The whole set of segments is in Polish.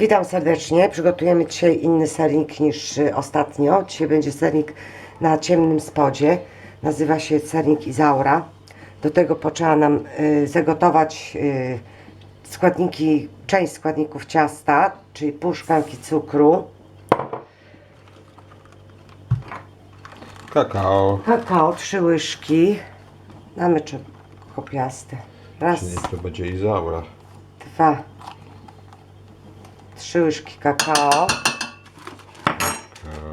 Witam serdecznie. Przygotujemy dzisiaj inny sernik niż y, ostatnio. Dzisiaj będzie sernik na ciemnym spodzie. Nazywa się sernik Izaura. Do tego potrzeba nam y, zagotować y, składniki, część składników ciasta, czyli pół szklanki cukru, Kakao, kakao, trzy łyżki, mamy czy kopiaste. Raz, czyli to będzie Izaura. dwa, trzy łyżki kakao,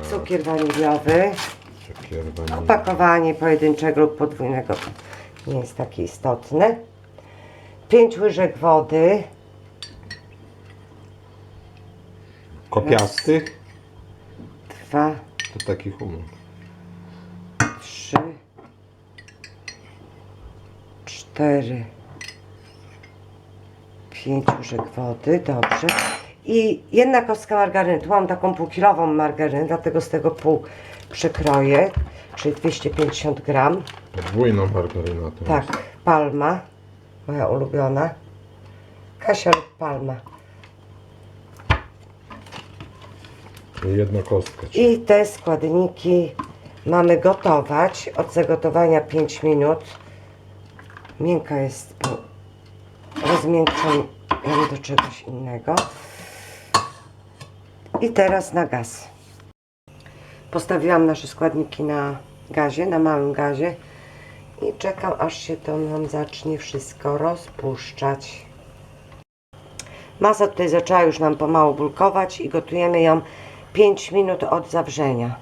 cukier waniliowy, Cukier. Opakowanie pojedynczego lub podwójnego nie jest takie istotne. 5 łyżek wody, Kopiasty? 2, To taki humor. 3, 4, 5 łyżek wody, dobrze. I jedna kostka margaryny. Tu mam taką półkilową margarynę, dlatego z tego pół przekroję, czyli 250 gram. Podwójną margarynę to Tak, palma, moja ulubiona. Kasia lub palma. jest. Jedna kostka. czyli I te składniki mamy gotować. Od zagotowania 5 minut. Miękka jest, bo rozmiękczam ją do czegoś innego. I teraz na gaz. Postawiłam nasze składniki na gazie, na małym gazie. I czekam, aż się to nam zacznie wszystko rozpuszczać. Masa tutaj zaczęła już nam pomału bulkować i gotujemy ją 5 minut od zawrzenia.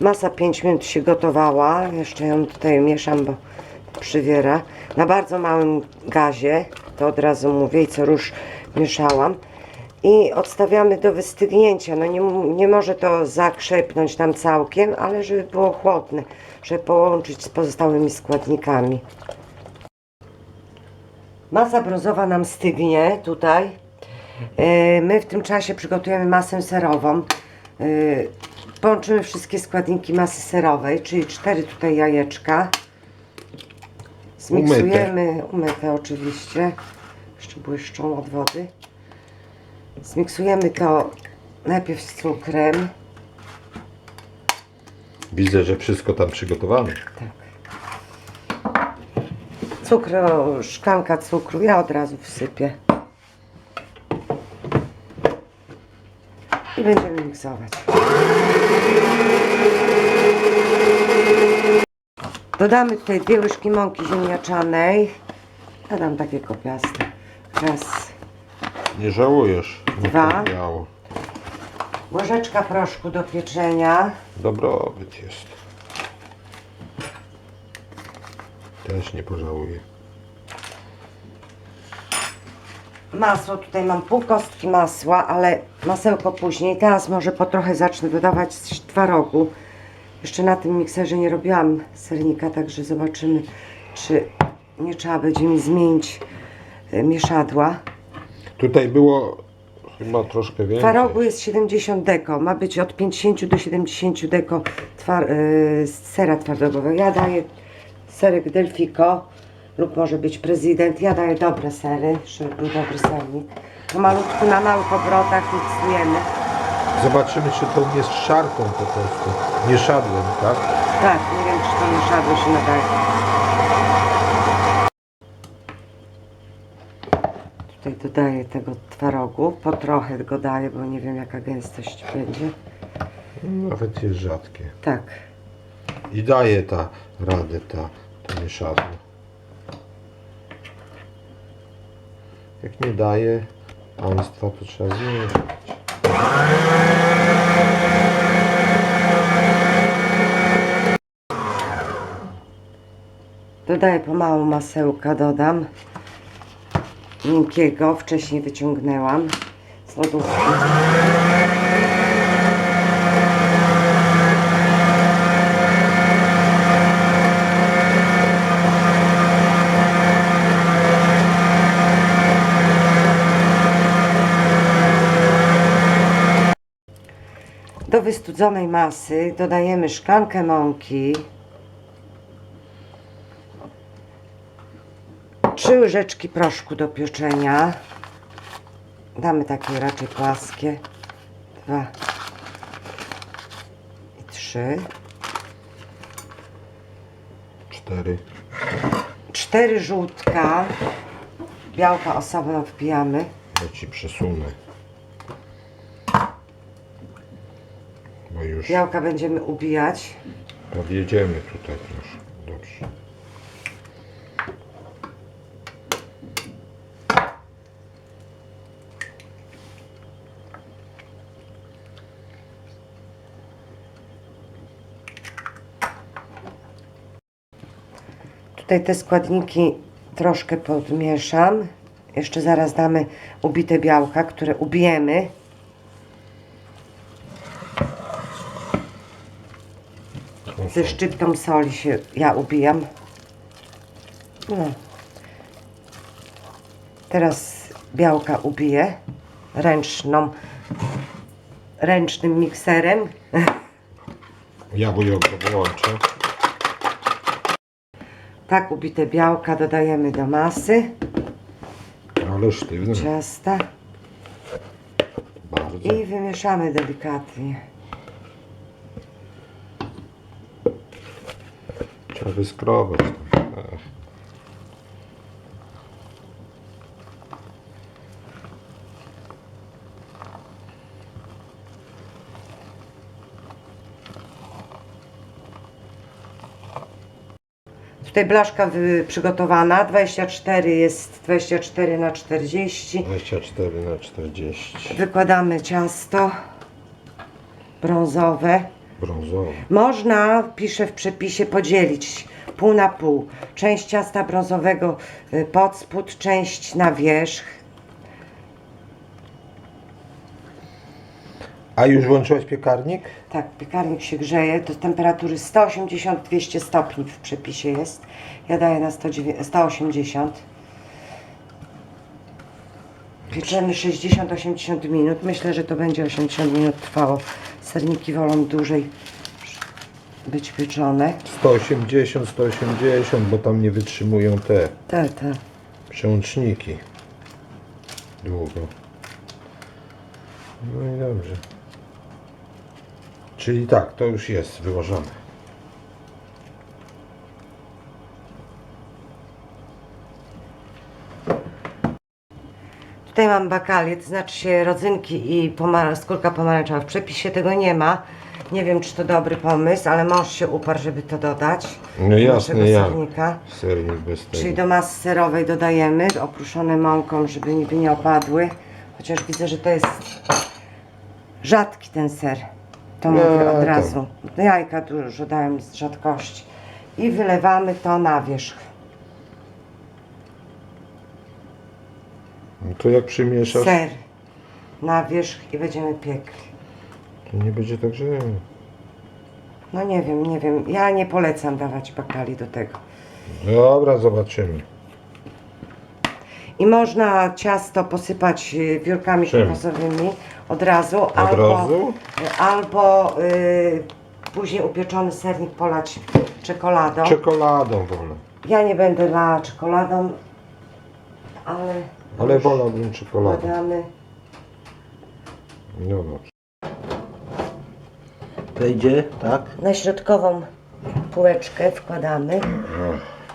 Masa 5 minut się gotowała. Jeszcze ją tutaj mieszam, bo przywiera. Na bardzo małym gazie, to od razu mówię i co rusz mieszałam. I odstawiamy do wystygnięcia. No nie, nie może to zakrzepnąć tam całkiem, ale żeby było chłodne, żeby połączyć z pozostałymi składnikami. Masa brązowa nam stygnie tutaj. E, My w tym czasie przygotujemy masę serową. E, Połączymy wszystkie składniki masy serowej, czyli cztery tutaj jajeczka. Zmiksujemy, umyte oczywiście, jeszcze błyszczą od wody. Zmiksujemy to najpierw z cukrem. Widzę, że wszystko tam przygotowane. Cukru, szklanka cukru, ja od razu wsypię. I będziemy miksować. Dodamy tutaj dwie łyżki mąki ziemniaczanej. Ja dam takie kopiaste. Raz. Nie żałujesz. Dwa. tak miało. Łyżeczka proszku do pieczenia. Dobrobyt jest. Też nie pożałuję. Masło, tutaj mam pół kostki masła, ale masełko później. Teraz może po trochę zacznę dodawać z twarogu. Jeszcze na tym mikserze nie robiłam sernika, także zobaczymy, czy nie trzeba będzie mi zmienić mieszadła. Tutaj było chyba troszkę więcej. Twarogu jest 70 deko, ma być od 50 do 70 deko twar, e, sera twardogowego. Ja daję serek Delfico lub może być prezydent. Ja daję dobre sery, żeby był dobry sernik. Pomalutku na małych obrotach miksujemy. Zobaczymy, czy to nie z szarką po prostu. Nie szadłem, tak? Tak, nie wiem czy to mieszadło się nadaje. Tutaj dodaję tego twarogu, po trochę go daję, bo nie wiem jaka gęstość będzie. Nawet jest rzadkie. Tak. I daje ta radę, ta, to mieszadło. Jak nie daje państwa, to trzeba zmieszać. Dodaję pomału masełka, dodam miękkiego, wcześniej wyciągnęłam z lodówki. Do wystudzonej masy dodajemy szklankę mąki, Trzy łyżeczki proszku do pieczenia. Damy takie raczej płaskie. Dwa i trzy. Cztery. Cztery żółtka. Białka osobno wpijamy. Ja ci przesunę. Bo już Białka będziemy ubijać. podjedziemy tutaj już. Dobrze. Tutaj te składniki troszkę podmieszam. Jeszcze zaraz damy ubite białka, które ubijemy. Ze szczyptą soli się ja ubijam. No. Teraz białka ubiję ręczną, ręcznym mikserem. Ja bujok włączę. Tak ubite białka dodajemy do masy Ale sztywny. ciasta Bardzo. i wymieszamy delikatnie. Trzeba wyskrobać. tam. Tutaj blaszka wy- przygotowana, 24 jest 24 na 40. 24 na 40. Wykładamy ciasto brązowe. Brązowy. Można, piszę w przepisie, podzielić pół na pół. Część ciasta brązowego y, pod spód, część na wierzch. A już włączyłaś piekarnik? Tak, piekarnik się grzeje do temperatury 180-200 stopni w przepisie jest. Ja daję na 109 180. Pieczemy 60-80 minut. Myślę, że to będzie 80 minut trwało. Serniki wolą dłużej być pieczone. 180, 180, bo tam nie wytrzymują te Te, te. przełączniki. Długo. No i dobrze. Czyli tak, to już jest wyłożone. Tutaj mam bakalię, to znaczy się rodzynki i skórka pomarańczowa. W przepisie tego nie ma. Nie wiem, czy to dobry pomysł, ale mąż się uparł, żeby to dodać. No do jasne, jak. sernika. Sernik bez Czyli tego. do masy serowej dodajemy, oprószone mąką, żeby niby nie opadły. Chociaż widzę, że to jest rzadki ten ser. To mówię od to- razu. Jajka dużo dałem z rzadkości. I wylewamy to na wierzch. No to jak przymieszasz, Ser na wierzch i będziemy piekli. to nie będzie tak, że... No nie wiem, nie wiem. Ja nie polecam dawać bakali do tego. Dobra, zobaczymy. I można ciasto posypać y, wiórkami Czym? kokosowymi od razu. Od albo, razu? Albo y, później upieczony sernik polać czekoladą. Czekoladą wolę. ja nie będę lała czekoladą, ale Ale wolałbym czekoladę. wkładamy. No dobrze. Wejdzie, tak? Na środkową półeczkę wkładamy.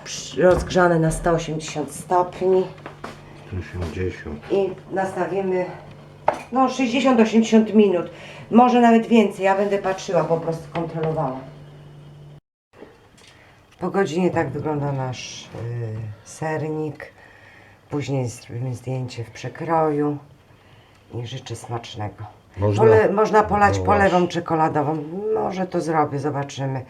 Przy- Rozgrzane na 180 stopni. 80. i nastawimy no 60-80 minut. Może nawet więcej. Ja będę patrzyła, po prostu kontrolowała. Po godzinie tak wygląda nasz y, sernik. Później zrobimy zdjęcie w przekroju i życzę smacznego. Można- Pole, można polać No polewą właśnie. czekoladową. Może to zrobię, zobaczymy.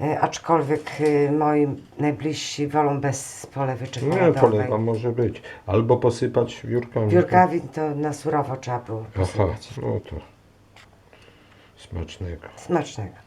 Y, aczkolwiek y, moi najbliżsi wolą bez polewy Nie, czekoladowej. polewa może być. Albo posypać wiórkami. Wiórkawi to na surowo trzeba było Aha, posypać. no to smacznego. Smacznego.